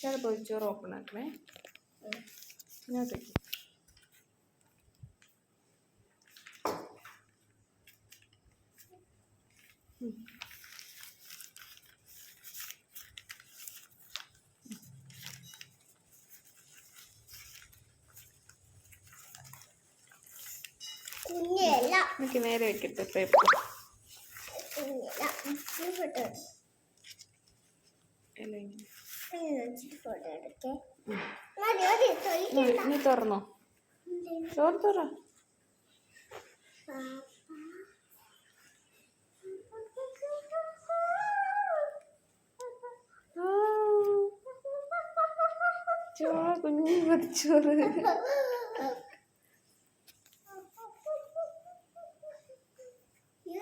ചില പൊതിച്ചോറ് ഓപ്പൺ ആക്കണേ. ഇങ്ങോട്ടേക്ക്. എനിക്ക് നേരെ വെക്കട്ടെ പേപ്പർ ഇങ്ങനെ. വെച്ചിട്ട് ഫോട്ടോ എടുക്കേ ഉം. മതി മതി ഉം, തൊഴിക്കണ്ട ഇനി തുറന്നോ ചോറ് തുറ ആ, ചോറ് കുഞ്ഞു പൊതിച്ചോറ്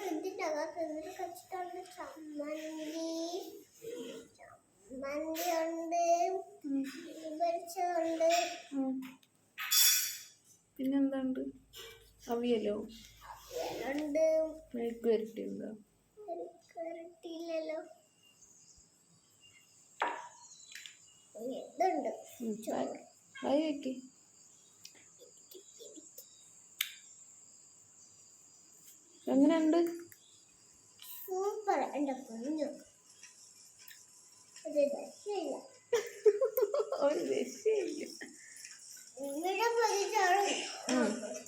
ഇതിന്റെ അകത്ത് എന്തൊരു കച്ചിട്ടുണ്ട് ചമ്മന്തി ചമ്മന്തി പിന്നെന്താണ്ട് അവിയലോ? ഉണ്ട് മെഴുക്ക് വരട്ടിയുണ്ടോ കിട്ടിയില്ലല്ലോ ഇതുണ്ട്. ഉം, വായി വെക്ക്. എങ്ങനെയുണ്ട്? സൂപ്പർ. എന്റെ കുഞ്ഞു 嗯。